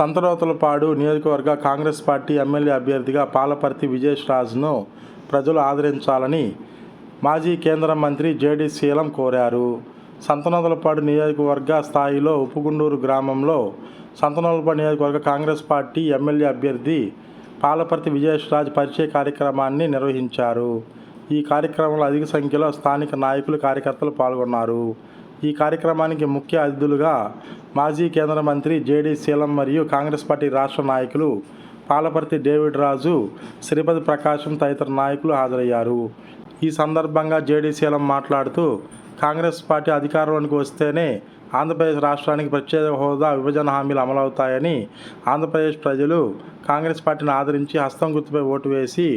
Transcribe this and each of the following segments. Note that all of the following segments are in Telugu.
సంతనూతలపాడు నియోజకవర్గ కాంగ్రెస్ పార్టీ ఎమ్మెల్యే అభ్యర్థిగా పాలపర్తి విజేష్ రాజ్ను ప్రజలు ఆదరించాలని మాజీ కేంద్ర మంత్రి జేడి శీలం కోరారు. సంతనూతలపాడు నియోజకవర్గ స్థాయిలో ఉప్పుగుండూరు గ్రామంలో సంతనూతలపాడు నియోజకవర్గ కాంగ్రెస్ పార్టీ ఎమ్మెల్యే అభ్యర్థి పాలపర్తి విజేష్ రాజ్ పరిచయ కార్యక్రమాన్ని నిర్వహించారు. ఈ కార్యక్రమంలో అధిక సంఖ్యలో స్థానిక నాయకులు కార్యకర్తలు పాల్గొన్నారు. ఈ కార్యక్రమానికి ముఖ్య అతిథులుగా మాజీ కేంద్ర మంత్రి జేడీ శీలం మరియు కాంగ్రెస్ పార్టీ రాష్ట్ర నాయకులు పాలపర్తి డేవిడ్ రాజు శ్రీపతి ప్రకాశం తదితర నాయకులు హాజరయ్యారు. ఈ సందర్భంగా జేడీ శీలం మాట్లాడుతూ కాంగ్రెస్ పార్టీ అధికారంలోకి వస్తేనే ఆంధ్రప్రదేశ్ రాష్ట్రానికి ప్రత్యేక హోదా విభజన హామీలు అమలవుతాయని ఆంధ్రప్రదేశ్ ప్రజలు కాంగ్రెస్ పార్టీని ఆదరించి హస్తం గుర్తుపై ఓటు వేసి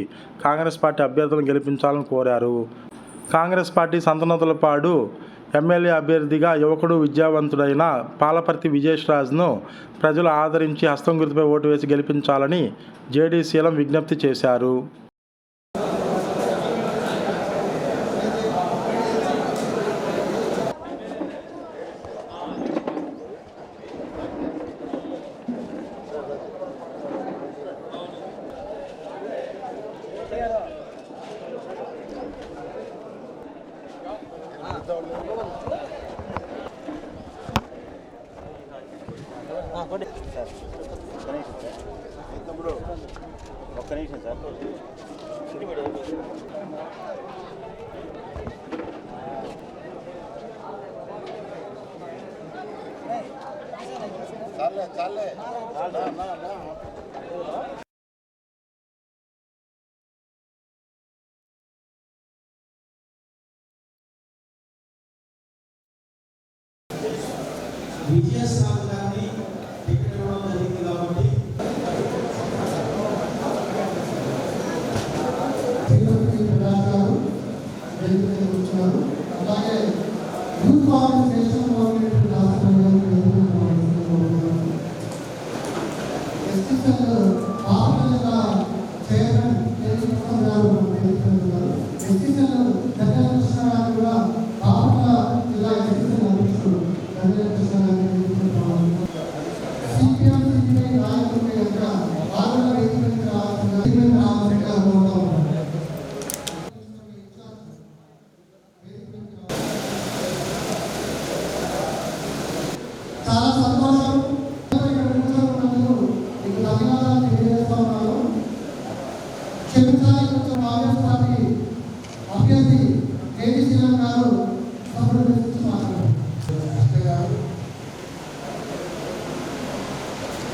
కాంగ్రెస్ పార్టీ అభ్యర్థులను గెలిపించాలని కోరారు. కాంగ్రెస్ పార్టీ సంతనతులపాడు ఎమ్మెల్యే అభ్యర్థిగా యువకుడు విద్యావంతుడైన పాలపర్తి విజేష్ రాజ్ను ప్రజలు ఆదరించి హస్తం గుర్తుపై ఓటు వేసి గెలిపించాలని జేడీ సీలం విజ్ఞప్తి చేశారు. విజయసాయి గారిని టికెట్ ఇవ్వడం జరిగింది కాబట్టి తిరుపతి ప్రకాష్ గారు వేదిక మీద కూర్చున్నారు అలాగే యూత్ కాంగ్రెస్ నేషనల్ కోఆర్డినేటర్ రాష్ట్ర ఎస్టీసీఎల్ పాపల చైర్మన్ కేశవ గారు వేదిక మీద ఉన్నారు ఎస్టీసీఎల్ గంగల కృష్ణ గారు కూడా పాపల జిల్లా ఎస్టీసీఎల్ అధ్యక్షుడు గంగల కృష్ణ గారు వేదిక మీద ఉన్నారు. సిపిఎం సిపిఐ నాయకుల యొక్క పాలన వేదిక మీద రావాల్సిందిగా వేదిక మీద రావాల్సిందిగా కోరుతా ఉన్నాను. చాలా సంతోషం ఇక్కడ కూర్చోనున్నందుకు మీకు ధన్యవాదాలు తెలియజేస్తా ఉన్నాను క్షమించాలి కొంచెం కాంగ్రెస్ పార్టీ అభ్యర్థి కేటీ శ్రీరామ్ గారు సభను గురించి మాట్లాడారు గారు అసలు కాపులందరూ మండల పదాధికారులు ప్రెసిడెంట్లు సెక్రటరీస్ సమాజంలో మాకన్నా అంకిత భావంతో అట్టడు వర్గాలతో కలిసి కలిసి పనిచేసి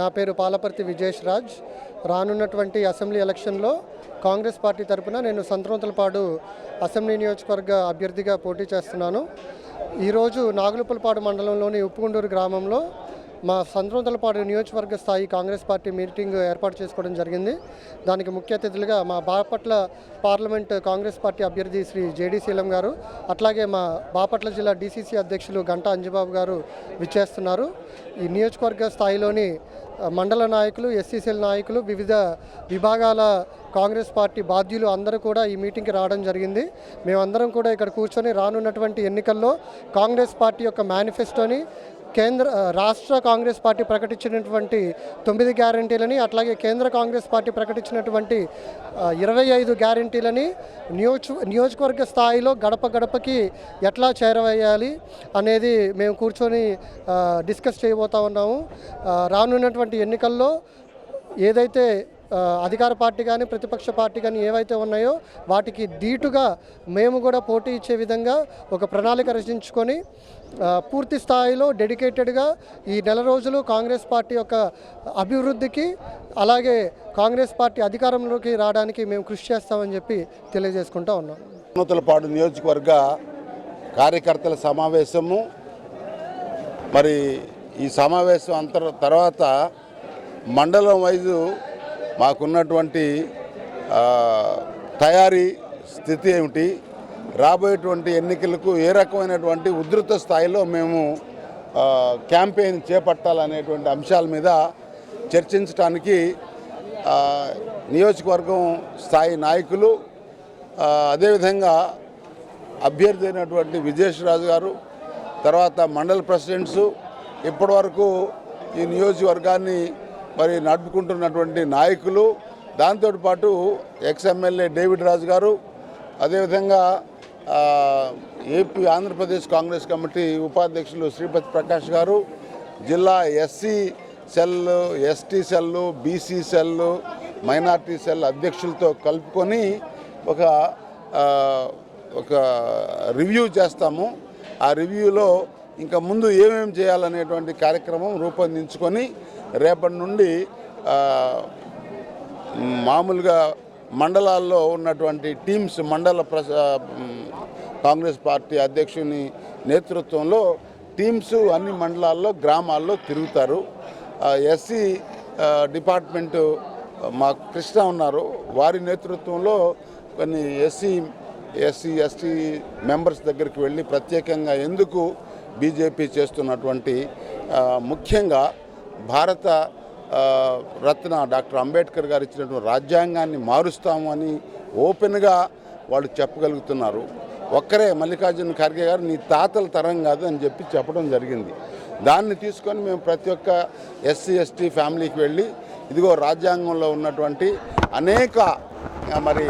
నా పేరు పాలపర్తి విజేష్ రాజ్ రానున్నటువంటి అసెంబ్లీ ఎలక్షన్లో కాంగ్రెస్ పార్టీ తరఫున నేను సంతనోతలపాడు అసెంబ్లీ నియోజకవర్గ అభ్యర్థిగా పోటీ చేస్తున్నాను. ఈరోజు నాగులుపులపాడు మండలంలోని ఉప్పుగుండూరు గ్రామంలో మా సంతనోతలపాడు నియోజకవర్గ స్థాయి కాంగ్రెస్ పార్టీ మీటింగ్ ఏర్పాటు చేసుకోవడం జరిగింది. దానికి ముఖ్య అతిథులుగా మా బాపట్ల పార్లమెంట్ కాంగ్రెస్ పార్టీ అభ్యర్థి శ్రీ జేడీ శీలం గారు అట్లాగే మా బాపట్ల జిల్లా డీసీసీ అధ్యక్షులు గంటా అంజబాబు గారు విచ్చేస్తున్నారు. ఈ నియోజకవర్గ స్థాయిలోని మండల నాయకులు ఎస్సీసీల నాయకులు వివిధ విభాగాల కాంగ్రెస్ పార్టీ బాధ్యులు అందరూ కూడా ఈ మీటింగ్కి రావడం జరిగింది. మేమందరం కూడా ఇక్కడ కూర్చొని రానున్నటువంటి ఎన్నికల్లో కాంగ్రెస్ పార్టీ యొక్క మేనిఫెస్టోని కేంద్ర రాష్ట్ర కాంగ్రెస్ పార్టీ ప్రకటించినటువంటి తొమ్మిది గ్యారంటీలని అట్లాగే కేంద్ర కాంగ్రెస్ పార్టీ ప్రకటించినటువంటి ఇరవై ఐదు గ్యారంటీలని నియోజ నియోజకవర్గ స్థాయిలో గడప గడపకి ఎట్లా చేరవేయాలి అనేది మేము కూర్చొని డిస్కస్ చేయబోతా ఉన్నాము. రానున్నటువంటి ఎన్నికల్లో ఏదైతే అధికార పార్టీ కానీ ప్రతిపక్ష పార్టీ కానీ ఏవైతే ఉన్నాయో వాటికి ధీటుగా మేము కూడా పోటీ ఇచ్చే విధంగా ఒక ప్రణాళిక రచించుకొని పూర్తి స్థాయిలో డెడికేటెడ్గా ఈ నెల రోజులు కాంగ్రెస్ పార్టీ యొక్క అభివృద్ధికి అలాగే కాంగ్రెస్ పార్టీ అధికారంలోకి రావడానికి మేము కృషి చేస్తామని చెప్పి తెలియజేసుకుంటా ఉన్నాం. నూతలపాడు నియోజకవర్గ కార్యకర్తల సమావేశము. మరి ఈ సమావేశం అంతర్ తర్వాత మండలం వైజు మాకున్నటువంటి తయారీ స్థితి ఏమిటి? రాబోయేటువంటి ఎన్నికలకు ఏ రకమైనటువంటి ఉధృత స్థాయిలో మేము క్యాంపెయిన్ చేపట్టాలనేటువంటి అంశాల మీద చర్చించడానికి నియోజకవర్గం స్థాయి నాయకులు అదేవిధంగా అభ్యర్థి అయినటువంటి విజేశ్వరాజు గారు తర్వాత మండల ప్రెసిడెంట్సు ఇప్పటివరకు ఈ నియోజకవర్గాన్ని మరి నడుపుకుంటున్నటువంటి నాయకులు దాంతోపాటు ఎక్స్ ఎమ్మెల్యే డేవిడ్ రాజు గారు అదేవిధంగా ఏపీ ఆంధ్రప్రదేశ్ కాంగ్రెస్ కమిటీ ఉపాధ్యక్షులు శ్రీపతి ప్రకాష్ గారు జిల్లా SC cell ST cell BC cell minority cell అధ్యక్షులతో కలుపుకొని ఒక ఒక రివ్యూ చేస్తాము. ఆ రివ్యూలో ఇంకా ముందు ఏమేమి చేయాలనేటువంటి కార్యక్రమం రూపొందించుకొని రేపటి నుండి మామూలుగా మండలాల్లో ఉన్నటువంటి టీమ్స్ మండల ప్రస కాంగ్రెస్ పార్టీ అధ్యక్షుని నేతృత్వంలో టీమ్స్ అన్ని మండలాల్లో గ్రామాల్లో తిరుగుతారు. ఎస్సీ డిపార్ట్మెంటు మా కృష్ణ ఉన్నారు. వారి నేతృత్వంలో కొన్ని ఎస్సీ ఎస్సీ ఎస్టీ మెంబర్స్ దగ్గరికి వెళ్ళి ప్రత్యేకంగా ఎందుకు బీజేపీ చేస్తున్నటువంటి ముఖ్యంగా భారత రత్న డాక్టర్ అంబేద్కర్ గారు ఇచ్చినటువంటి రాజ్యాంగాన్ని మారుస్తాము అని ఓపెన్గా వాళ్ళు చెప్పగలుగుతున్నారు. ఒక్కరే మల్లికార్జున ఖర్గే గారు నీ తాతల తరం కాదు అని చెప్పి చెప్పడం జరిగింది. దాన్ని తీసుకొని మేము ప్రతి ఒక్క ఎస్సీ ఎస్టీ ఫ్యామిలీకి వెళ్ళి ఇదిగో రాజ్యాంగంలో ఉన్నటువంటి అనేక మరి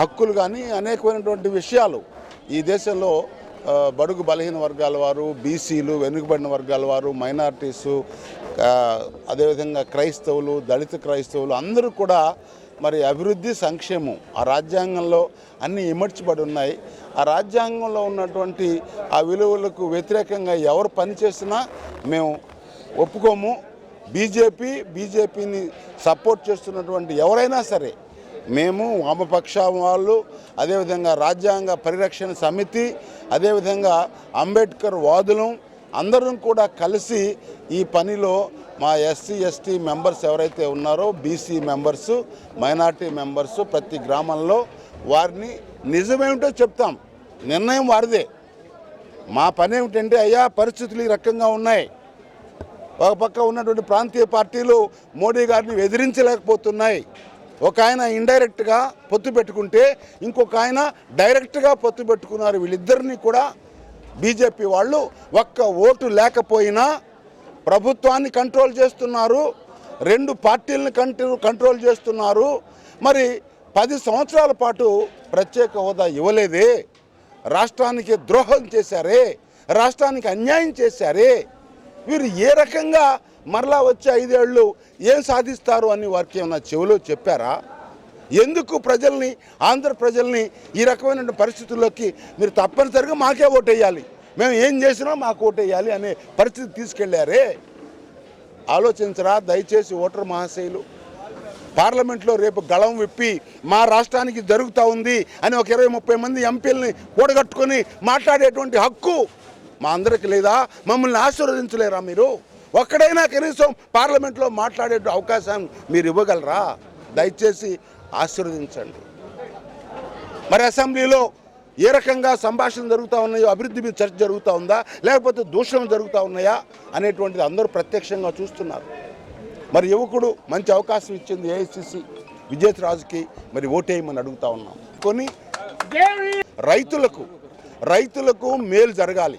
హక్కులు కానీ అనేకమైనటువంటి విషయాలు ఈ దేశంలో బడుగు బలహీన వర్గాల వారు బీసీలు వెనుకబడిన వర్గాల వారు మైనార్టీసు అదేవిధంగా క్రైస్తవులు దళిత క్రైస్తవులు అందరూ కూడా మరి అభివృద్ధి సంక్షేమం ఆ రాజ్యాంగంలో అన్నీ ఇమర్చబడి ఉన్నాయి. ఆ రాజ్యాంగంలో ఉన్నటువంటి ఆ విలువలకు వ్యతిరేకంగా ఎవరు పనిచేసినా మేము ఒప్పుకోము. బీజేపీ బీజేపీని సపోర్ట్ చేస్తున్నటువంటి ఎవరైనా సరే మేము వామపక్ష వాళ్ళు అదేవిధంగా రాజ్యాంగ పరిరక్షణ సమితి అదేవిధంగా అంబేద్కర్ వాదులం అందరం కూడా కలిసి ఈ పనిలో మా ఎస్సీ ఎస్టీ మెంబర్స్ ఎవరైతే ఉన్నారో బీసీ మెంబర్స్ మైనార్టీ మెంబర్స్ ప్రతి గ్రామంలో వారిని నిజమేమిటో చెప్తాం. నిర్ణయం వారిదే. మా పని ఏమిటంటే అయ్యా పరిస్థితులు ఈ రకంగా ఉన్నాయి. ఒక పక్క ఉన్నటువంటి ప్రాంతీయ పార్టీలు మోడీ గారిని ఎదిరించలేకపోతున్నాయి. ఒక ఆయన ఇండైరెక్ట్గా పొత్తు పెట్టుకుంటే ఇంకొక ఆయన డైరెక్ట్గా పొత్తు పెట్టుకున్నారు వీళ్ళిద్దరినీ కూడా బీజేపీ వాళ్ళు ఒక్క ఓటు లేకపోయినా ప్రభుత్వాన్ని కంట్రోల్ చేస్తున్నారు. రెండు పార్టీలను కంట్రో కంట్రోల్ చేస్తున్నారు. మరి పది సంవత్సరాల పాటు ప్రత్యేక హోదా ఇవ్వలేదే. రాష్ట్రానికి ద్రోహం చేశారే. రాష్ట్రానికి అన్యాయం చేశారే. వీరు ఏ రకంగా మరలా వచ్చే ఐదేళ్ళు ఏం సాధిస్తారు అని వారికి ఏమన్నా చెవిలో చెప్పారా? ఎందుకు ప్రజల్ని ఆంధ్ర ప్రజల్ని ఈ రకమైన పరిస్థితుల్లోకి మీరు తప్పనిసరిగా మాకే ఓటేయాలి? మేము ఏం చేసినా మాకు ఓటేయాలి అనే పరిస్థితి తీసుకెళ్ళారే? ఆలోచించరా దయచేసి ఓటర్ మహాశయులు పార్లమెంట్లో రేపు గళం విప్పి మా రాష్ట్రానికి జరుగుతూ ఉంది అని ఒక ఇరవై ముప్పై మంది ఎంపీలని కూడగట్టుకొని మాట్లాడేటువంటి హక్కు మా అందరికి లేదా? మమ్మల్ని ఆశీర్వదించలేరా మీరు? ఒక్కడైనా కనీసం పార్లమెంట్లో మాట్లాడే అవకాశం మీరు ఇవ్వగలరా? దయచేసి ఆశీర్వదించండి. మరి అసెంబ్లీలో ఏ రకంగా సంభాషణ జరుగుతూ ఉన్నాయో అభివృద్ధి మీద చర్చ జరుగుతూ ఉందా? లేకపోతే దూషణలు జరుగుతూ ఉన్నాయా? అనేటువంటిది అందరూ ప్రత్యక్షంగా చూస్తున్నారు. మరి యువకుడు మంచి అవకాశం ఇచ్చింది ఏఐసిసి. విజేత్ రాజుకి మరి ఓటేయమని అడుగుతా ఉన్నాం. కొని రైతులకు రైతులకు మేలు జరగాలి.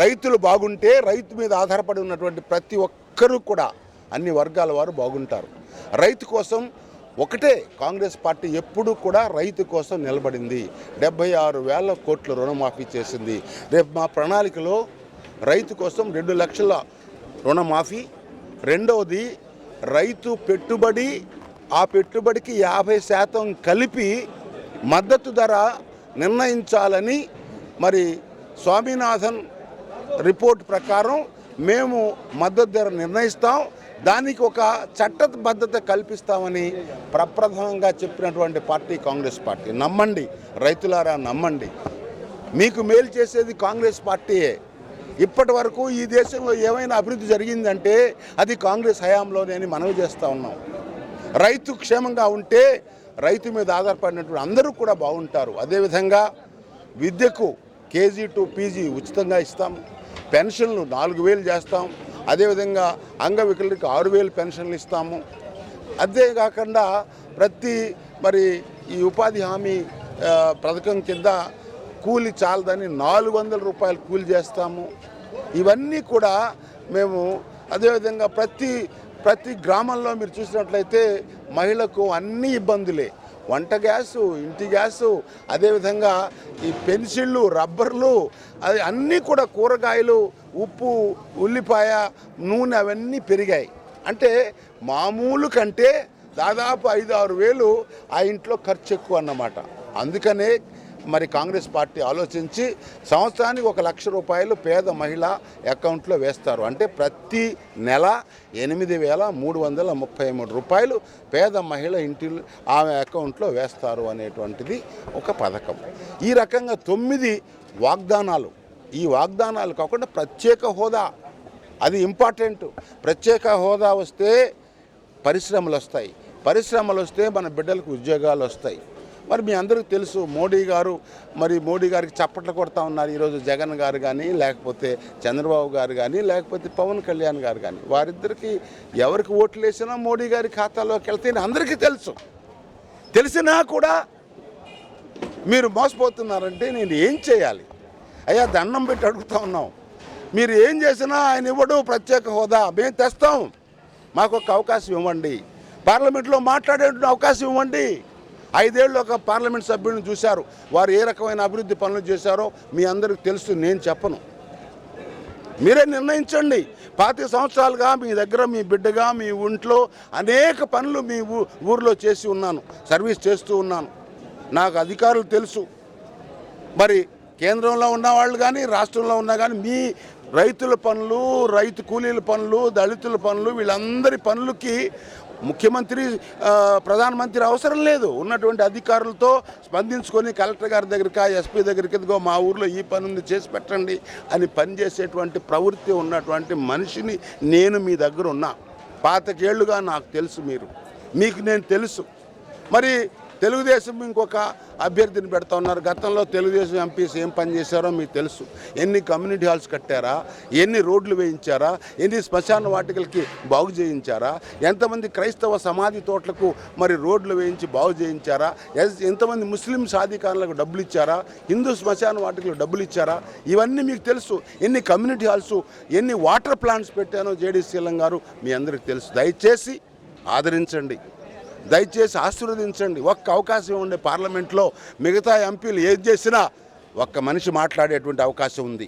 రైతులు బాగుంటే రైతు మీద ఆధారపడి ఉన్నటువంటి ప్రతి ఒక్కరూ కూడా అన్ని వర్గాల వారు బాగుంటారు. రైతు కోసం ఒకటే కాంగ్రెస్ పార్టీ ఎప్పుడూ కూడా రైతు కోసం నిలబడింది. డెబ్బై ఆరు వేల కోట్ల రుణమాఫీ చేసింది. రేపు మా ప్రణాళికలో రైతు కోసం రెండు లక్షల రుణమాఫీ. రెండవది రైతు పెట్టుబడి ఆ పెట్టుబడికి యాభై శాతం కలిపి మద్దతు ధర నిర్ణయించాలని మరి స్వామినాథన్ రిపోర్ట్ ప్రకారం మేము మద్దతు ధర నిర్ణయిస్తాం. దానికి ఒక చట్టబద్ధత కల్పిస్తామని ప్రప్రథమంగా చెప్పినటువంటి పార్టీ కాంగ్రెస్ పార్టీ. నమ్మండి రైతులారా నమ్మండి. మీకు మేలు చేసేది కాంగ్రెస్ పార్టీయే. ఇప్పటి వరకు ఈ దేశంలో ఏమైనా అభివృద్ధి జరిగిందంటే అది కాంగ్రెస్ హయాంలోనే అని మనవి చేస్తూ ఉన్నాం. రైతు క్షేమంగా ఉంటే రైతు మీద ఆధారపడినటువంటి అందరూ కూడా బాగుంటారు. అదేవిధంగా విద్యకు కేజీ టు పీజీ ఉచితంగా ఇస్తాం. పెన్షన్లు నాలుగు వేలు చేస్తాం. అదేవిధంగా అంగవికలుడికి ఆరు వేలు పెన్షన్లు ఇస్తాము. అంతేకాకుండా ప్రతి మరి ఈ ఉపాధి హామీ పథకం కింద కూలి చాలదని నాలుగు వందల రూపాయలు కూలి చేస్తాము. ఇవన్నీ కూడా మేము అదేవిధంగా ప్రతి ప్రతి గ్రామంలో మీరు చూసినట్లయితే మహిళకు అన్ని ఇబ్బందులే. వంట గ్యాసు ఇంటి గ్యాసు అదేవిధంగా ఈ పెన్సిళ్ళు రబ్బర్లు అది అన్నీ కూడా కూరగాయలు ఉప్పు ఉల్లిపాయ నూనె అవన్నీ పెరిగాయి. అంటే మామూలు కంటే దాదాపు ఐదు ఆరు వేలు ఆ ఇంట్లో ఖర్చు ఎక్కువ అన్నమాట. అందుకనే మరి కాంగ్రెస్ పార్టీ ఆలోచించి సంవత్సరానికి ఒక లక్ష రూపాయలు పేద మహిళ అకౌంట్లో వేస్తారు. అంటే ప్రతి నెల ఎనిమిది వేల మూడు వందల ముప్పై మూడు రూపాయలు పేద మహిళ ఇంటి ఆమె అకౌంట్లో వేస్తారు అనేటువంటిది ఒక పథకం. ఈ రకంగా తొమ్మిది వాగ్దానాలు. ఈ వాగ్దానాలు కాకుండా ప్రత్యేక హోదా. అది ఇంపార్టెంట్. ప్రత్యేక హోదా వస్తే పరిశ్రమలు వస్తాయి. పరిశ్రమలు వస్తే మన బిడ్డలకు ఉద్యోగాలు వస్తాయి. మరి మీ అందరికీ తెలుసు మోడీ గారు మరి మోడీ గారికి చప్పట్లు కొడతా ఉన్నారు ఈరోజు జగన్ గారు కానీ లేకపోతే చంద్రబాబు గారు కానీ లేకపోతే పవన్ కళ్యాణ్ గారు కానీ వారిద్దరికి ఎవరికి ఓట్లు వేసినా మోడీ గారి ఖాతాలోకి వెళ్తే అందరికీ తెలుసు. తెలిసినా కూడా మీరు మోసపోతున్నారంటే నేను ఏం చేయాలి? అయ్యా దండం పెట్టి అడుగుతా ఉన్నాం. మీరు ఏం చేసినా ఆయన ఇవ్వడు ప్రత్యేక హోదా. మేము తెస్తాం. మాకు ఒక అవకాశం ఇవ్వండి. పార్లమెంట్లో మాట్లాడే అవకాశం ఇవ్వండి. ఐదేళ్ళు ఒక పార్లమెంట్ సభ్యుడిని చూశారు. వారు ఏ రకమైన అభివృద్ధి పనులు చేశారో మీ అందరికి తెలుసు నేను చెప్పను. మీరే నిర్ణయించండి. పాతిక సంవత్సరాలుగా మీ దగ్గర మీ బిడ్డగా మీ ఒంట్లో అనేక పనులు మీ ఊ- ఊర్లో చేసి ఉన్నాను. సర్వీస్ చేస్తూ ఉన్నాను. నాకు అధికారులు తెలుసు. మరి కేంద్రంలో ఉన్న వాళ్ళు కానీ రాష్ట్రంలో ఉన్నా కానీ మీ రైతుల పనులు రైతు కూలీల పనులు దళితుల పనులు వీళ్ళందరి పనులకి ముఖ్యమంత్రి ప్రధానమంత్రి అవసరం లేదు. ఉన్నటువంటి అధికారులతో స్పందించుకొని కలెక్టర్ గారి దగ్గరికి ఎస్పీ దగ్గరికి ఇదిగో మా ఊర్లో ఈ పని ఉంది చేసి పెట్టండి అని పనిచేసేటువంటి ప్రవృత్తి ఉన్నటువంటి మనిషిని నేను మీ దగ్గర ఉన్నా. పాతకేళ్ళుగా నాకు తెలుసు మీరు. మీకు నేను తెలుసు. మరి తెలుగుదేశం ఇంకొక అభ్యర్థిని పెడతా ఉన్నారు. గతంలో తెలుగుదేశం ఎంపీస్ ఏం పని చేశారో మీకు తెలుసు. ఎన్ని కమ్యూనిటీ హాల్స్ కట్టారా? ఎన్ని రోడ్లు వేయించారా? ఎన్ని శ్మశాన వాటికలకి బాగు చేయించారా? ఎంతమంది క్రైస్తవ సమాధి తోటలకు మరి రోడ్లు వేయించి బాగు చేయించారా? ఎంతమంది ముస్లిం సాధికారులకు డబ్బులు ఇచ్చారా? హిందూ శ్మశాన వాటికలకు డబ్బులు ఇచ్చారా? ఇవన్నీ మీకు తెలుసు. ఎన్ని కమ్యూనిటీ హాల్స్ ఎన్ని వాటర్ ప్లాంట్స్ పెట్టానో జేడీ శీలం గారు మీ అందరికి తెలుసు. దయచేసి ఆదరించండి. దయచేసి ఆశీర్వదించండి. ఒక్క అవకాశం ఉండే పార్లమెంట్లో మిగతా ఎంపీలు ఏది చేసినా ఒక్క మనిషి మాట్లాడేటువంటి అవకాశం ఉంది.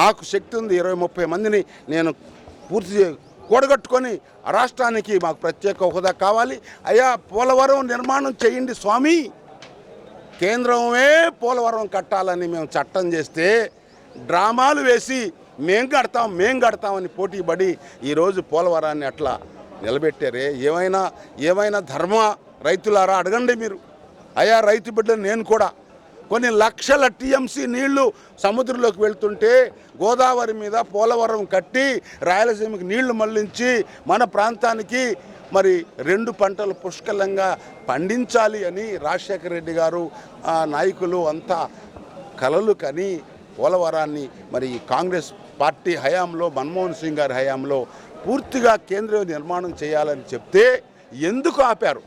నాకు శక్తి ఉంది ఇరవై ముప్పై మందిని నేను పూర్తి కూడగట్టుకొని ఆ రాష్ట్రానికి మాకు ప్రత్యేక హోదా కావాలి. అయ్యా పోలవరం నిర్మాణం చేయండి స్వామి. కేంద్రమే పోలవరం కట్టాలని మేము చట్టం చేస్తే డ్రామాలు వేసి మేం కడతాం మేం కడతామని పోటీ పడి ఈరోజు పోలవరాన్ని అట్లా నిలబెట్టారే? ఏమైనా ఏమైనా ధర్మ? రైతులారా అడగండి మీరు. అయా రైతు బిడ్డ నేను కూడా కొన్ని లక్షల టీఎంసీ నీళ్ళు సముద్రంలోకి వెళ్తుంటే గోదావరి మీద పోలవరం కట్టి రాయలసీమకి నీళ్ళు మళ్ళించి మన ప్రాంతానికి మరి రెండు పంటలు పుష్కలంగా పండించాలి అని రాజశేఖర రెడ్డి గారు ఆ నాయకులు అంతా కలలు కని పోలవరాన్ని మరి కాంగ్రెస్ పార్టీ హయాంలో మన్మోహన్ సింగ్ గారి హయాంలో పూర్తిగా కేంద్రం నిర్మాణం చేయాలని చెప్తే ఎందుకు ఆపారు?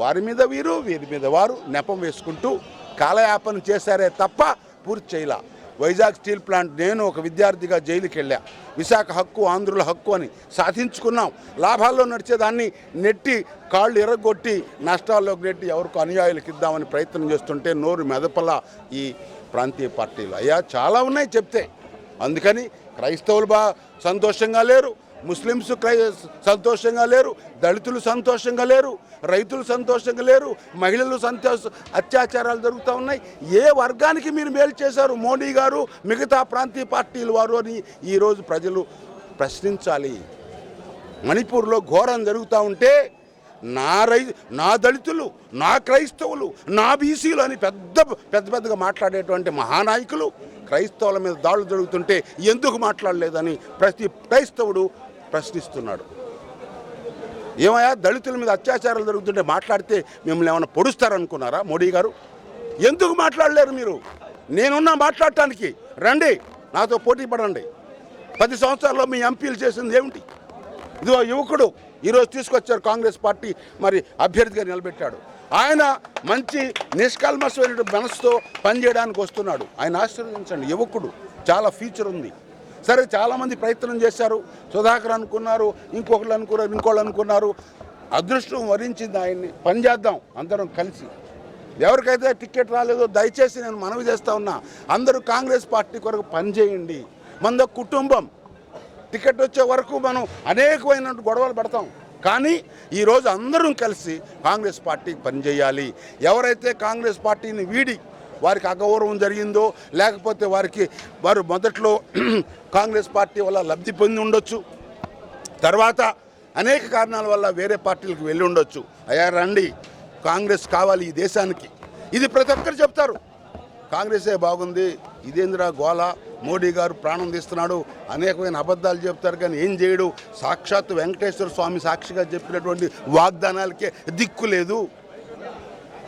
వారి మీద వీరు వీరి మీద వారు నెపం వేసుకుంటూ కాలయాపన చేశారే తప్ప పూర్తి చేయలా. వైజాగ్ స్టీల్ ప్లాంట్ నేను ఒక విద్యార్థిగా జైలుకి వెళ్ళా విశాఖ హక్కు ఆంధ్రుల హక్కు అని సాధించుకున్నాం. లాభాల్లో నడిచేదాన్ని నెట్టి కాళ్ళు ఎరగొట్టి నష్టాల్లోకి నెట్టి ఎవరికి అనుయాయులకు ఇద్దామని ప్రయత్నం చేస్తుంటే నోరు మెదపల ఈ ప్రాంతీయ పార్టీలు. అయ్యా చాలా ఉన్నాయి చెప్తే. అందుకని క్రైస్తవులు బాగా సంతోషంగా లేరు. ముస్లిమ్స్ క్రై సంతోషంగా లేరు దళితులు సంతోషంగా లేరు రైతులు సంతోషంగా లేరు మహిళలు సంతోష అత్యాచారాలు జరుగుతూ ఉన్నాయి. ఏ వర్గానికి మీరు మేలు చేశారు? మోడీ గారు మిగతా ప్రాంతీయ పార్టీలు వారు అని ఈరోజు ప్రజలు ప్రశ్నించాలి. మణిపూర్లో ఘోరం జరుగుతూ ఉంటే నా రై నా దళితులు నా క్రైస్తవులు నా బీసీలు అని పెద్ద పెద్ద పెద్దగా మాట్లాడేటువంటి మహానాయకులు క్రైస్తవుల మీద దాడులు జరుగుతుంటే ఎందుకు మాట్లాడలేదని ప్రతి క్రైస్తవుడు ప్రశ్నిస్తున్నాడు. ఏమయ్యా దళితుల మీద అత్యాచారాలు జరుగుతుంటే మాట్లాడితే మిమ్మల్ని ఏమైనా పొడుస్తారనుకున్నారా మోడీ గారు? ఎందుకు మాట్లాడలేరు మీరు? నేనున్నా మాట్లాడటానికి. రండి నాతో పోటీ పడండి. పది సంవత్సరాల్లో మీ ఎంపీలు చేసింది ఏమిటి? ఇదిగో యువకుడు ఈరోజు తీసుకొచ్చారు కాంగ్రెస్ పార్టీ మరి అభ్యర్థిగా నిలబెట్టాడు. ఆయన మంచి నిష్కల్మషమైన మనసుతో పనిచేయడానికి వస్తున్నాడు. ఆయన ఆశీర్వదించండి యువకుడు. చాలా ఫ్యూచర్ ఉంది. సరే చాలామంది ప్రయత్నం చేశారు. సుధాకర్ అనుకున్నారు ఇంకొకళ్ళు అనుకున్నారు ఇంకోళ్ళు అనుకున్నారు. అదృష్టం వరించింది ఆయన్ని. పనిచేద్దాం అందరం కలిసి. ఎవరికైతే టికెట్ రాలేదో దయచేసి నేను మనవి చేస్తా ఉన్నా. అందరూ కాంగ్రెస్ పార్టీ కొరకు పనిచేయండి మన కుటుంబం. టికెట్ వచ్చే వరకు మనం అనేకమైన గొడవలు పడతాం. కానీ ఈరోజు అందరం కలిసి కాంగ్రెస్ పార్టీకి పనిచేయాలి ఎవరైతే కాంగ్రెస్ పార్టీని వీడి వారికి అగౌరవం జరిగిందో లేకపోతే వారికి వారు మొదట్లో కాంగ్రెస్ పార్టీ వల్ల లబ్ధి పొంది ఉండొచ్చు. తర్వాత అనేక కారణాల వల్ల వేరే పార్టీలకు వెళ్ళి ఉండొచ్చు. అయ్యా రండి. కాంగ్రెస్ కావాలి ఈ దేశానికి. ఇది ప్రతి ఒక్కరు చెప్తారు. కాంగ్రెసే బాగుంది. ఇదేంద్ర గోళ మోడీ గారు ప్రాణం తీస్తున్నాడు. అనేకమైన అబద్ధాలు చెప్తారు కానీ ఏం చేయడు? సాక్షాత్ వెంకటేశ్వర స్వామి సాక్షిగా చెప్పినటువంటి వాగ్దానాలకే దిక్కు లేదు.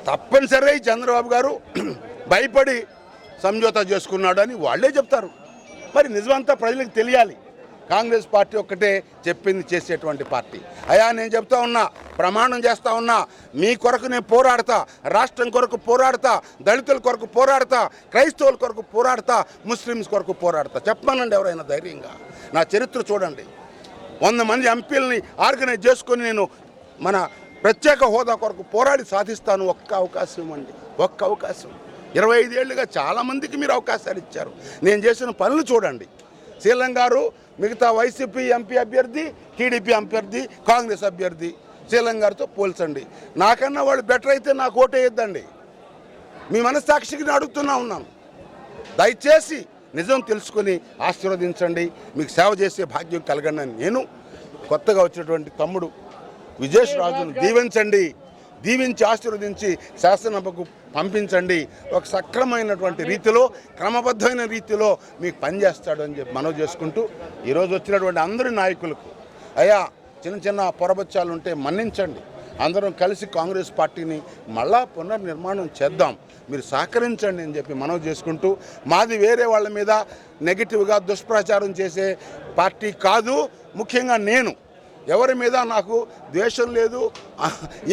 తప్పనిసరి చంద్రబాబు గారు భయపడి సంజోతా చేసుకున్నాడు అని వాళ్ళే చెప్తారు. మరి నిజమంతా ప్రజలకు తెలియాలి. కాంగ్రెస్ పార్టీ ఒక్కటే చెప్పింది చేసేటువంటి పార్టీ. అయా నేను చెప్తా ఉన్నా ప్రమాణం చేస్తా ఉన్నా మీ కొరకు నేను పోరాడతా రాష్ట్రం కొరకు పోరాడతా దళితుల కొరకు పోరాడతా క్రైస్తవుల కొరకు పోరాడతా ముస్లిమ్స్ కొరకు పోరాడతా. చెప్పమానండి ఎవరైనా ధైర్యంగా. నా చరిత్ర చూడండి. వంద మంది ఎంపీలని ఆర్గనైజ్ చేసుకొని నేను మన ప్రత్యేక హోదా కొరకు పోరాడి సాధిస్తాను. ఒక్క అవకాశం అండి. ఒక్క అవకాశం. ఇరవై ఐదేళ్ళుగా చాలామందికి మీరు అవకాశాలు ఇచ్చారు. నేను చేసిన పనులు చూడండి. శీలం గారు మిగతా వైసీపీ ఎంపీ అభ్యర్థి టీడీపీ అభ్యర్థి కాంగ్రెస్ అభ్యర్థి శీలం గారితో పోల్చండి. నాకన్నా వాళ్ళు బెటర్ అయితే నాకు ఓటేయద్దండి మీ మనస్సాక్షికి నేను అడుగుతున్నా ఉన్నాను. దయచేసి నిజం తెలుసుకొని ఆశీర్వదించండి. మీకు సేవ చేసే భాగ్యం కలగండి అని నేను కొత్తగా వచ్చినటువంటి తమ్ముడు విజేష్ రాజును దీవించండి. దీవించి ఆశీర్వదించి శాసనసభకు పంపించండి. ఒక సక్రమైనటువంటి రీతిలో క్రమబద్ధమైన రీతిలో మీకు పనిచేస్తాడు అని చెప్పి మనవి చేసుకుంటూ ఈరోజు వచ్చినటువంటి అందరి నాయకులకు అయ్యా చిన్న చిన్న పొరబచ్చాలు ఉంటే మన్నించండి. అందరం కలిసి కాంగ్రెస్ పార్టీని మళ్ళా పునర్నిర్మాణం చేద్దాం. మీరు సహకరించండి అని చెప్పి మనవి చేసుకుంటూ మాది వేరే వాళ్ళ మీద నెగిటివ్గా దుష్ప్రచారం చేసే పార్టీ కాదు ముఖ్యంగా నేను. ఎవరి మీద నాకు ద్వేషం లేదు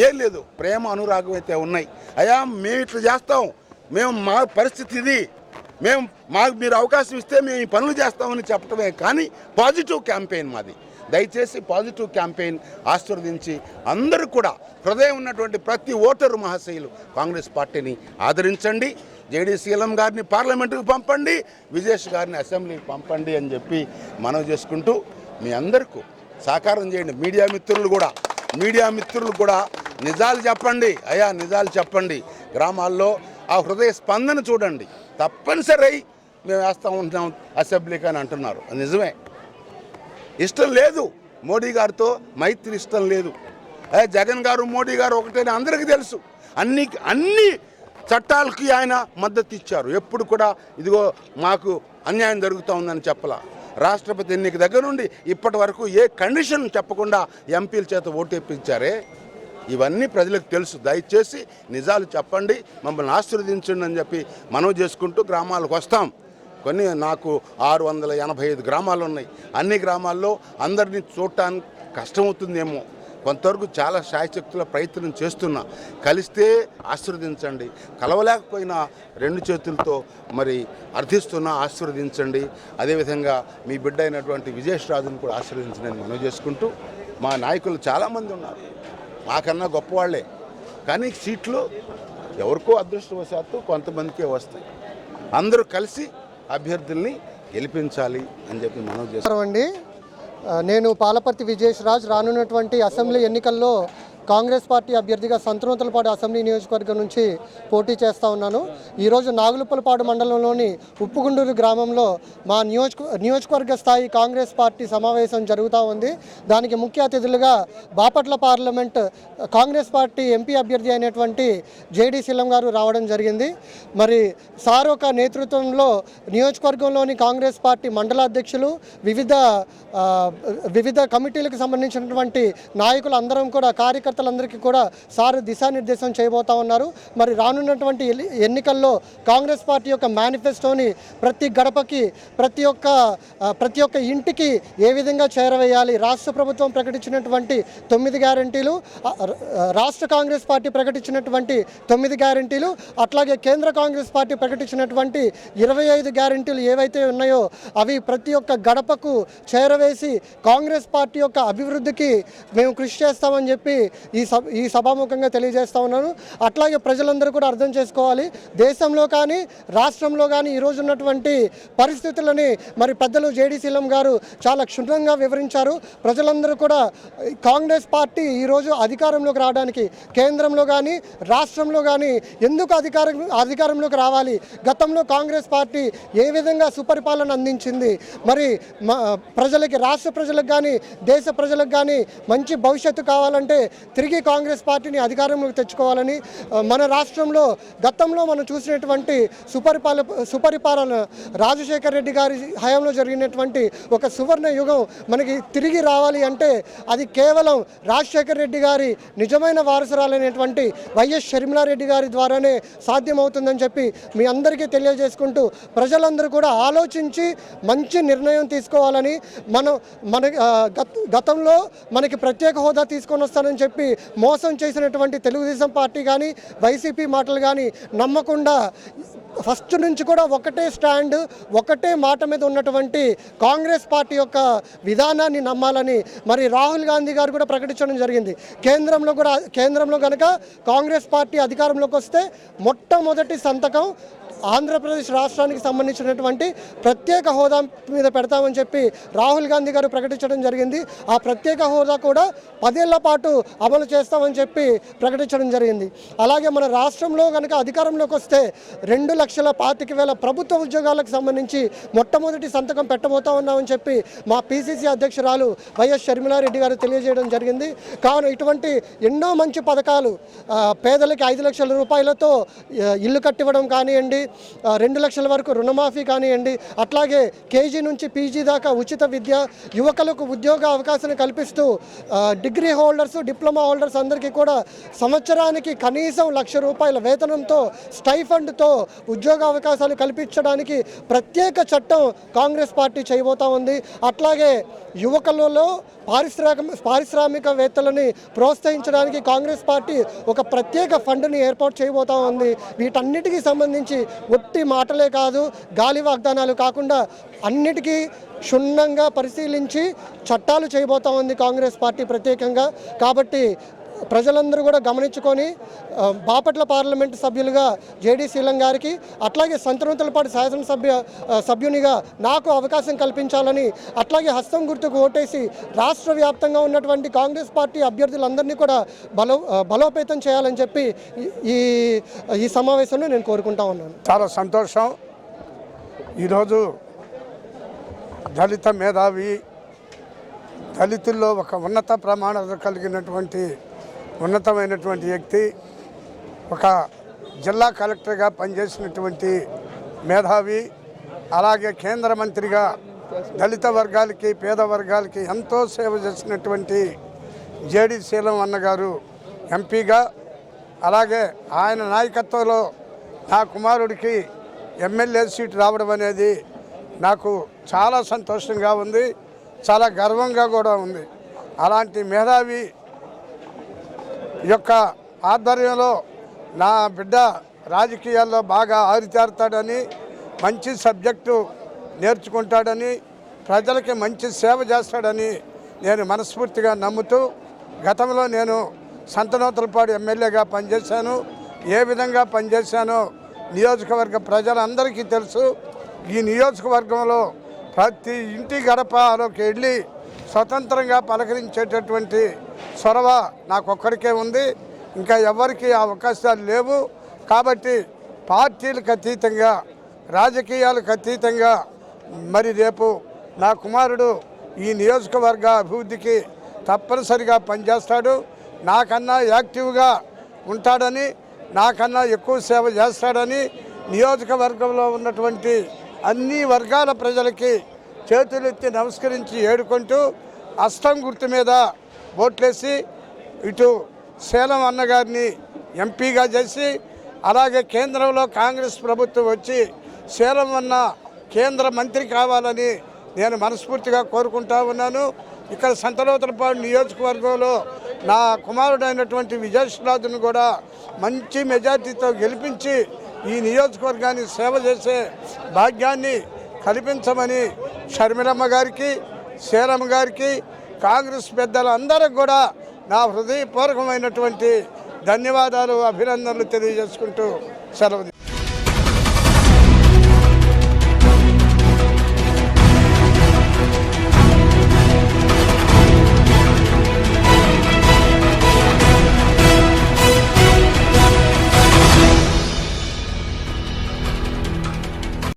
ఏం లేదు. ప్రేమ అనురాగం అయితే ఉన్నాయి. అయ్యా మేము ఇట్లా చేస్తాం. మేము మా పరిస్థితి ఇది. మేము మాకు మీరు అవకాశం ఇస్తే మేము ఈ పనులు చేస్తామని చెప్పటమే కానీ పాజిటివ్ క్యాంపెయిన్ మాది. దయచేసి పాజిటివ్ క్యాంపెయిన్ ఆశీర్వదించి అందరూ కూడా హృదయం ఉన్నటువంటి ప్రతి ఓటరు మహాశయులు కాంగ్రెస్ పార్టీని ఆదరించండి. జేడీ సీలం గారిని పార్లమెంటుకు పంపండి. విజేష్ గారిని అసెంబ్లీకి పంపండి అని చెప్పి మనవి చేసుకుంటూ మీ అందరికీ సహకారం చేయండి. మీడియా మిత్రులు కూడా మీడియా మిత్రులు కూడా నిజాలు చెప్పండి. అయ్యా నిజాలు చెప్పండి. గ్రామాల్లో ఆ హృదయ స్పందన చూడండి. తప్పనిసరి మేము వేస్తూ ఉంటున్నాం అసెంబ్లీకి అని అంటున్నారు. నిజమే. ఇష్టం లేదు మోడీ గారితో మైత్రి ఇష్టం లేదు. ఏ జగన్ గారు మోడీ గారు ఒకటేనే అందరికీ తెలుసు. అన్ని అన్ని చట్టాలకి ఆయన మద్దతు ఇచ్చారు. ఎప్పుడు కూడా ఇదిగో మాకు అన్యాయం జరుగుతూ ఉందని చెప్పలా. రాష్ట్రపతి ఎన్నిక దగ్గర నుండి ఇప్పటి వరకు ఏ కండిషన్ చెప్పకుండా ఎంపీల చేత ఓటేపించారే ఇవన్నీ ప్రజలకు తెలుసు. దయచేసి నిజాలు చెప్పండి. మమ్మల్ని ఆశీర్వదించండి అని చెప్పి మనవి చేసుకుంటూ గ్రామాలకు వస్తాం. కొన్ని నాకు ఆరు వందల ఎనభై ఐదు గ్రామాలు ఉన్నాయి. అన్ని గ్రామాల్లో అందరినీ చూడటానికి కష్టమవుతుందేమో. కొంతవరకు చాలా శాయశక్తుల ప్రయత్నం చేస్తున్నా. కలిస్తే ఆశీర్వదించండి. కలవలేకపోయినా రెండు చేతులతో మరి అర్థిస్తున్నా ఆశీర్వదించండి. అదేవిధంగా మీ బిడ్డ అయినటువంటి విజేష్ రాజును కూడా ఆశీర్వదించండి మనవి చేసుకుంటూ మా నాయకులు చాలామంది ఉన్నారు. మాకన్నా గొప్పవాళ్ళే. కానీ సీట్లు ఎవరికో అదృష్టవశాత్తు కొంతమందికే వస్తాయి. అందరూ కలిసి అభ్యర్థుల్ని గెలిపించాలి అని చెప్పి మనం చేస్తామండి నేను పాలపర్తి విజేష్ రాజ్ రానున్నటువంటి అసెంబ్లీ ఎన్నికల్లో కాంగ్రెస్ పార్టీ అభ్యర్థిగా సంతనూతలపాడు అసెంబ్లీ నియోజకవర్గం నుంచి పోటీ చేస్తూ ఉన్నాను. ఈరోజు నాగులుప్పలపాడు మండలంలోని ఉప్పుగుండూరు గ్రామంలో మా నియోజక నియోజకవర్గ స్థాయి కాంగ్రెస్ పార్టీ సమావేశం జరుగుతూ ఉంది. దానికి ముఖ్య అతిథులుగా Bapatla parliament Congress party MP అభ్యర్థి అయినటువంటి జేడీ శిలం గారు రావడం జరిగింది. మరి సార్ ఒక నేతృత్వంలో నియోజకవర్గంలోని కాంగ్రెస్ పార్టీ మండల అధ్యక్షులు వివిధ వివిధ కమిటీలకు సంబంధించినటువంటి నాయకులు అందరం కూడా కార్యకర్తలందరికీ కూడా సార్ దిశానిర్దేశం చేయబోతా ఉన్నారు. మరి రానున్నటువంటి ఎన్నికల్లో కాంగ్రెస్ పార్టీ యొక్క మేనిఫెస్టోని ప్రతి గడపకి ప్రతి ఒక్క ప్రతి ఒక్క ఇంటికి ఏ విధంగా చేరవేయాలి? రాష్ట్ర ప్రభుత్వం ప్రకటించినటువంటి తొమ్మిది గ్యారంటీలు రాష్ట్ర కాంగ్రెస్ పార్టీ ప్రకటించినటువంటి తొమ్మిది గ్యారంటీలు అట్లాగే కేంద్ర కాంగ్రెస్ పార్టీ ప్రకటించినటువంటి ఇరవై ఐదు గ్యారంటీలు ఏవైతే ఉన్నాయో అవి ప్రతి ఒక్క గడపకు చేరవేసి కాంగ్రెస్ పార్టీ యొక్క అభివృద్ధికి మేము కృషి చేస్తామని చెప్పి ఈ సభ ఈ సభాముఖంగా తెలియజేస్తూ ఉన్నాను. అట్లాగే ప్రజలందరూ కూడా అర్థం చేసుకోవాలి. దేశంలో కానీ రాష్ట్రంలో కానీ ఈరోజు ఉన్నటువంటి పరిస్థితులని మరి పెద్దలు జేడీ శీలం గారు చాలా క్షుణ్ణంగా వివరించారు. ప్రజలందరూ కూడా కాంగ్రెస్ పార్టీ ఈరోజు అధికారంలోకి రావడానికి కేంద్రంలో కానీ రాష్ట్రంలో కానీ ఎందుకు అధికారం అధికారంలోకి రావాలి? గతంలో కాంగ్రెస్ పార్టీ ఏ విధంగా సుపరిపాలన అందించింది? మరి మ- ప్రజలకి రాష్ట్ర ప్రజలకు కానీ దేశ ప్రజలకు కానీ మంచి భవిష్యత్తు కావాలంటే తిరిగి కాంగ్రెస్ పార్టీని అధికారంలోకి తెచ్చుకోవాలని మన రాష్ట్రంలో గతంలో మనం చూసినటువంటి సుపరిపాల సుపరిపాలన రాజశేఖర్ రెడ్డి గారి హయాంలో జరిగినటువంటి ఒక సువర్ణ యుగం మనకి తిరిగి రావాలి అంటే అది కేవలం రాజశేఖర్ రెడ్డి గారి నిజమైన వారసురాలైనటువంటి వైఎస్ షర్మిలారెడ్డి గారి ద్వారానే సాధ్యమవుతుందని చెప్పి మీ అందరికీ తెలియజేసుకుంటూ ప్రజలందరూ కూడా ఆలోచించి మంచి నిర్ణయం తీసుకోవాలని మనం మన గత- గతంలో మనకి ప్రత్యేక హోదా తీసుకొని వస్తానని చెప్పి మోసం చేసినటువంటి తెలుగుదేశం పార్టీ కానీ వైసీపీ మాటలు కానీ నమ్మకుండా ఫస్ట్ నుంచి కూడా ఒకటే స్టాండ్ ఒకటే మాట మీద ఉన్నటువంటి కాంగ్రెస్ పార్టీ యొక్క విధానాన్ని నమ్మాలని మరి రాహుల్ గాంధీ గారు కూడా ప్రకటించడం జరిగింది. కేంద్రంలో కూడా కేంద్రంలో కనుక కాంగ్రెస్ పార్టీ అధికారంలోకి వస్తే మొట్టమొదటి సంతకం ఆంధ్రప్రదేశ్ రాష్ట్రానికి సంబంధించినటువంటి ప్రత్యేక హోదా మీద పెడతామని చెప్పి రాహుల్ గాంధీ గారు ప్రకటించడం జరిగింది. ఆ ప్రత్యేక హోదా కూడా పదేళ్ళ పాటు అమలు చేస్తామని చెప్పి ప్రకటించడం జరిగింది. అలాగే మన రాష్ట్రంలో కనుక అధికారంలోకి వస్తే రెండు లక్షల పాతిక వేల ప్రభుత్వ ఉద్యోగాలకు సంబంధించి మొట్టమొదటి సంతకం పెట్టబోతా ఉన్నామని చెప్పి మా పిసిసి అధ్యక్షురాలు వైఎస్ షర్మిలారెడ్డి గారు తెలియజేయడం జరిగింది. కావున ఇటువంటి ఎన్నో మంచి పథకాలు పేదలకి ఐదు లక్షల రూపాయలతో ఇల్లు కట్టివ్వడం కానివ్వండి రెండు లక్షల వరకు రుణమాఫీ కానివ్వండి అట్లాగే కేజీ నుంచి పీజీ దాకా ఉచిత విద్య యువకులకు ఉద్యోగ అవకాశాన్ని కల్పిస్తూ డిగ్రీ హోల్డర్స్ డిప్లొమా హోల్డర్స్ అందరికీ కూడా సంవత్సరానికి కనీసం లక్ష రూపాయల వేతనంతో స్టైఫండ్తో ఉద్యోగ అవకాశాలు కల్పించడానికి ప్రత్యేక చట్టం కాంగ్రెస్ పార్టీ చేయబోతా ఉంది. అట్లాగే యువకులలో పారిశ్రామిక పారిశ్రామికవేత్తలని ప్రోత్సహించడానికి కాంగ్రెస్ పార్టీ ఒక ప్రత్యేక ఫండ్ని ఏర్పాటు చేయబోతా ఉంది. వీటన్నిటికీ సంబంధించి ఒట్టి మాటలే కాదు గాలి వాగ్దానాలు కాకుండా అన్నిటికీ క్షుణ్ణంగా పరిశీలించి చట్టాలు చేయబోతా ఉంది కాంగ్రెస్ పార్టీ ప్రత్యేకంగా. కాబట్టి ప్రజలందరూ కూడా గమనించుకొని బాపట్ల పార్లమెంట్ సభ్యులుగా జేడీ శీలం గారికి అట్లాగే సంతనూతలపాటి శాసనసభ్య సభ్యునిగా నాకు అవకాశం కల్పించాలని అట్లాగే హస్తం గుర్తుకు ఓటేసి రాష్ట్ర వ్యాప్తంగా ఉన్నటువంటి కాంగ్రెస్ పార్టీ అభ్యర్థులందరినీ కూడా బలో బలోపేతం చేయాలని చెప్పి ఈ- ఈ ఈ సమావేశంలో నేను కోరుకుంటా ఉన్నాను. చాలా సంతోషం. ఈరోజు దళిత మేధావి దళితుల్లో ఒక ఉన్నత ప్రమాణాలు కలిగినటువంటి ఉన్నతమైనటువంటి వ్యక్తి ఒక జిల్లా కలెక్టర్గా పనిచేసినటువంటి మేధావి అలాగే కేంద్ర మంత్రిగా దళిత వర్గాలకి పేద వర్గాలకి ఎంతో సేవ చేసినటువంటి జేడి శీలం అన్నగారు ఎంపీగా అలాగే ఆయన నాయకత్వంలో నా కుమారుడికి ఎమ్మెల్యే సీట్ రావడం అనేది నాకు చాలా సంతోషంగా ఉంది చాలా గర్వంగా కూడా ఉంది. అలాంటి మేధావి యొక్క ఆధ్వర్యంలో నా బిడ్డ రాజకీయాల్లో బాగా ఆరితేరుతాడని మంచి సబ్జెక్టు నేర్చుకుంటాడని ప్రజలకి మంచి సేవ చేస్తాడని నేను మనస్ఫూర్తిగా నమ్ముతూ గతంలో నేను సంతనోతలపాడు ఎమ్మెల్యేగా పనిచేశాను. ఏ విధంగా పనిచేశానో నియోజకవర్గ ప్రజలందరికీ తెలుసు. ఈ నియోజకవర్గంలో ప్రతి ఇంటి గడపలోకి వెళ్ళి స్వతంత్రంగా పలకరించేటటువంటి చొరవ నాకొక్కడికే ఉంది. ఇంకా ఎవరికి ఆ అవకాశాలు లేవు. కాబట్టి పార్టీలకు అతీతంగా రాజకీయాలకు అతీతంగా మరి రేపు నా కుమారుడు ఈ నియోజకవర్గ అభివృద్ధికి తప్పనిసరిగా పనిచేస్తాడు. నాకన్నా యాక్టివ్గా ఉంటాడని నాకన్నా ఎక్కువ సేవ చేస్తాడని నియోజకవర్గంలో ఉన్నటువంటి అన్ని వర్గాల ప్రజలకి చేతులెత్తి నమస్కరించి ఏడుకుంటూ అస్తం గుర్తు మీద ఓట్లేసి ఇటు సేలం అన్నగారిని ఎంపీగా చేసి అలాగే కేంద్రంలో కాంగ్రెస్ ప్రభుత్వం వచ్చి సేలం అన్న కేంద్ర మంత్రి కావాలని నేను మనస్ఫూర్తిగా కోరుకుంటా ఉన్నాను. ఇక్కడ సంతలోతలపాడు నియోజకవర్గంలో నా కుమారుడైనటువంటి విజయశ్రాజును కూడా మంచి మెజార్టీతో గెలిపించి ఈ నియోజకవర్గాన్ని సేవ చేసే భాగ్యాన్ని కల్పించమని షర్మిలమ్మ గారికి శీలమ్మ గారికి కాంగ్రెస్ పెద్దలందరికి కూడా నా హృదయపూర్వకమైనటువంటి ధన్యవాదాలు అభినందనలు తెలియజేసుకుంటూ సెలవు